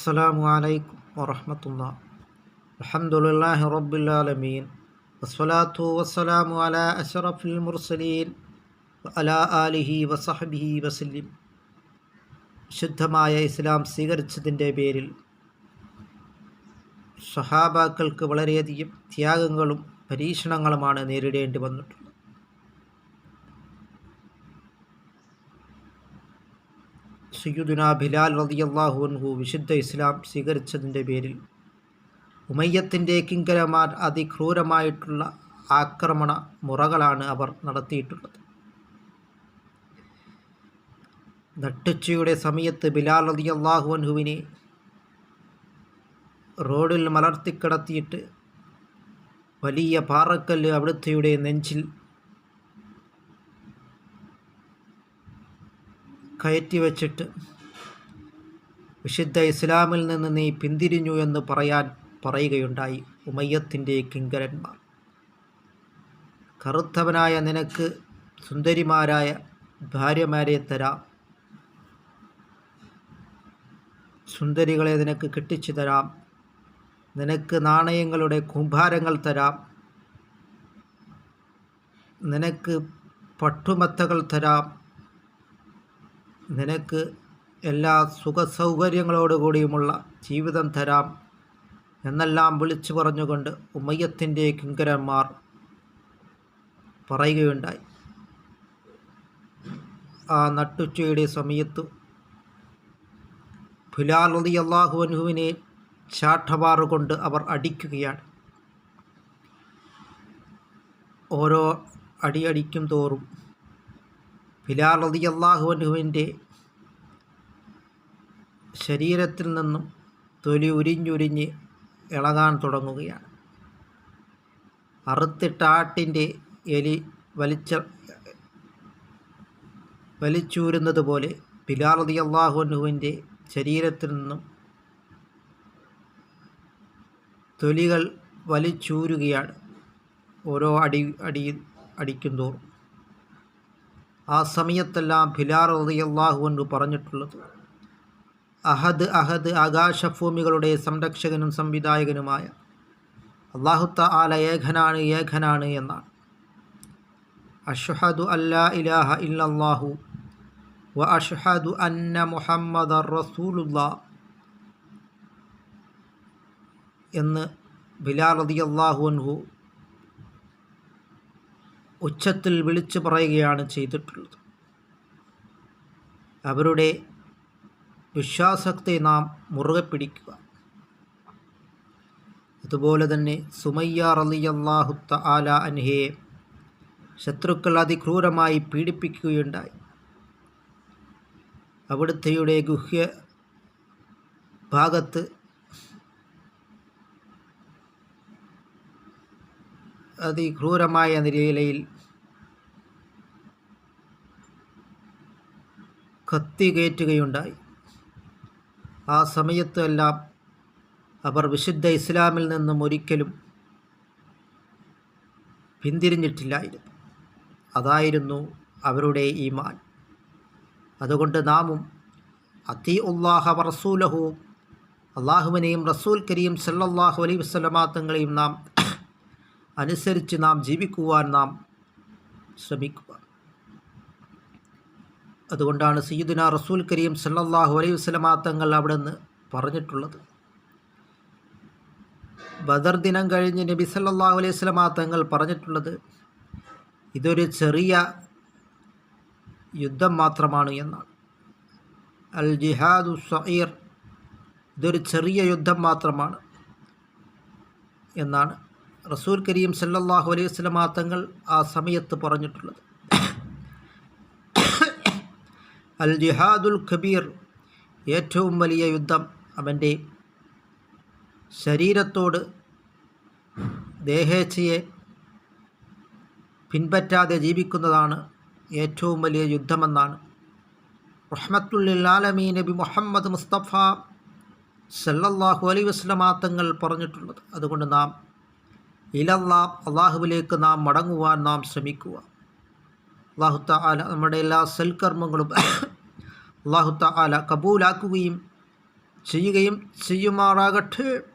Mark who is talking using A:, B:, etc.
A: السلام عليكم ورحمة الله الحمد لله رب العالمين والصلاة والسلام على أشرف المرسلين وعلى آله وصحبه وسلم ശുദ്ധമായ ഇസ്ലാം സ്വീകരിച്ചതിൻ്റെ പേരിൽ സഹാബാക്കൾക്ക് വളരെയധികം ത്യാഗങ്ങളും പരീക്ഷണങ്ങളുമാണ് നേരിടേണ്ടി വന്നിട്ടുള്ളത് സയ്യുദുന ബിലാൽ റതിയല്ലാഹു അൻഹു വിശുദ്ധ ഇസ്ലാം സ്വീകരിച്ചതിന്റെ പേരിൽ ഉമയ്യത്തിന്റെ കിങ്കരമാർ അതിക്രൂരമായിട്ടുള്ള ആക്രമണ മുറകളാണ് അവർ നടത്തിയിട്ടുള്ളത്. നട്ടുച്ചയുടെ സമയത്ത് ബിലാൽ റതിയല്ലാഹു അൻഹുവിനെ റോഡിൽ മലർത്തിക്കിടത്തിയിട്ട് വലിയ പാറക്കല്ല് അവിടുത്തെയുടെ നെഞ്ചിൽ കയറ്റി വച്ചിട്ട് വിശുദ്ധ ഇസ്ലാമിൽ നിന്ന് നീ പിന്തിരിഞ്ഞു എന്ന് പറയാൻ പറയുകയുണ്ടായി ഉമയ്യത്തിന്റെ കിങ്കരന്മാർ. കറുത്തവനായ നിനക്ക് സുന്ദരിമാരായ ഭാര്യമാരെ തരാം. സുന്ദരികളെ നിനക്ക് കെട്ടിച്ചു തരാം. നിനക്ക് നാണയങ്ങളുടെ കുംഭാരങ്ങൾ തരാം. നിനക്ക് പട്ടുമത്തകൾ തരാം. നിനക്ക് എല്ലാ സുഖസൗകര്യങ്ങളോടുകൂടിയുമുള്ള ജീവിതം തരാം എന്നെല്ലാം വിളിച്ചു പറഞ്ഞുകൊണ്ട് ഉമയ്യത്തിന്റെ കിങ്കരന്മാർ പറയുകയുണ്ടായി. ആ നട്ടുച്ചയുടെ സമയത്ത് ഫിലാൽ അലി അള്ളാഹുവിനെ ചാട്ടവാറുകൊണ്ട് അവർ അടിക്കുകയാണ്. ഓരോ അടിയടിക്കും തോറും ബിലാൽ റതി അള്ളാഹുവിന്റെ ശരീരത്തിൽ നിന്നും തൊലി ഉരിഞ്ഞുരിഞ്ഞ് ഇളകാൻ തുടങ്ങുകയാണ്. അറുത്തിട്ട ആട്ടിന്റെ എലി വലിച്ച വലിച്ചൂരുന്നത് പോലെ ബിലാൽ റതി അള്ളാഹുവിന്റെ ശരീരത്തിൽ നിന്നും തൊലികൾ വലിച്ചൂരുകയാണ്. ഓരോ അടി അടി അടിക്കും തോറും. ആ സമയത്തെല്ലാം ഫിലാർ റളിയല്ലാഹു പറഞ്ഞിട്ടുള്ളത്. അഹദ് അഹദ് ആകാശഭൂമികളുടെ സംരക്ഷകനും സംവിധായകനുമായ അള്ളാഹുത്ത ആല ഏഖനാണ് ഏഖനാണ് എന്നാണ്. അഷ്ഹദു അല്ലാ ഇലാഹ ഇല്ലാഹു വ അഷ്ഹദു അന്ന മുഹമ്മദ് റസൂലുല്ലാ എന്ന് ബിലാൽ റളിയല്ലാഹു അൻഹു ഉച്ചത്തിൽ വിളിച്ചു പറയുകയാണ് ചെയ്തിട്ടുള്ളത്. അവരുടെ വിശ്വാസത്തെ നാം മുറുകെ പിടിക്കുക. അതുപോലെ തന്നെ സുമയ്യ റലിയല്ലാഹുത്ത ആല അൻഹയെ ശത്രുക്കൾ അതിക്രൂരമായി പീഡിപ്പിക്കുകയുണ്ടായി. അവിടുത്തെയുടെ ഗുഹ്യ ഭാഗത്ത് അതിക്രൂരമായ നിലയിൽ കത്തി കയറ്റുകയുണ്ടായി ആ സമയത്തെല്ലാം അവർ വിശുദ്ധ ഇസ്ലാമിൽ നിന്നും ഒരിക്കലും പിന്തിരിഞ്ഞിട്ടില്ലായിരുന്നു. അതായിരുന്നു അവരുടെ ഈ മാൻ അതുകൊണ്ട് നാമും അത്തി ഉള്ളാഹ റസൂലഹു അള്ളാഹുവിനെയും റസൂൽ കരീം സല്ലാഹു അലൈ വസ്ലമാ തങ്ങളെയും നാം അനുസരിച്ച് നാം ജീവിക്കുവാൻ നാം ശ്രമിക്കുക. അതുകൊണ്ടാണ് സയ്യിദുന റസൂൽ കരീം സല്ലാഹു അലൈഹി വസ്ലമാ തങ്ങൾ അവിടെ നിന്ന് പറഞ്ഞിട്ടുള്ളത്. ബദർ ദിനം കഴിഞ്ഞ് നബി സല്ലാഹു അലൈഹി വസ്ലമാ തങ്ങൾ പറഞ്ഞിട്ടുള്ളത് ഇതൊരു ചെറിയ യുദ്ധം മാത്രമാണ് എന്നാണ്. അൽ ജിഹാദു സഹീർ ഇതൊരു ചെറിയ യുദ്ധം മാത്രമാണ് എന്നാണ്. റസൂൽ കരീം സല്ലാഹു അലൈഹി വസ്ലമാ തങ്ങൾ ആ സമയത്ത് പറഞ്ഞിട്ടുള്ളത്. അൽ ജിഹാദുൽ ഖബീർ ഏറ്റവും വലിയ യുദ്ധം അവന്റെ ശരീരത്തോട് ദേഹേച്ഛയെ പിൻപറ്റാതെ ജീവിക്കുന്നതാണ് ഏറ്റവും വലിയ യുദ്ധമെന്നാണ്. റഹ്മത്തുല്ലാലമീ നബി മുഹമ്മദ് മുസ്തഫ സല്ലല്ലാഹു അലൈ വസ്ലമാ തങ്ങൾ പറഞ്ഞിട്ടുള്ളത്. അതുകൊണ്ട് നാം ഇലല്ലാ അള്ളാഹുവിലേക്ക് നാം മടങ്ങുവാൻ നാം ശ്രമിക്കുക. അള്ളാഹുത്ത ആല നമ്മുടെ എല്ലാ സൽക്കർമ്മങ്ങളും അള്ളാഹുത്ത ആല കബൂലാക്കുകയും ചെയ്യുകയും ചെയ്യുമാറാകട്ടെ.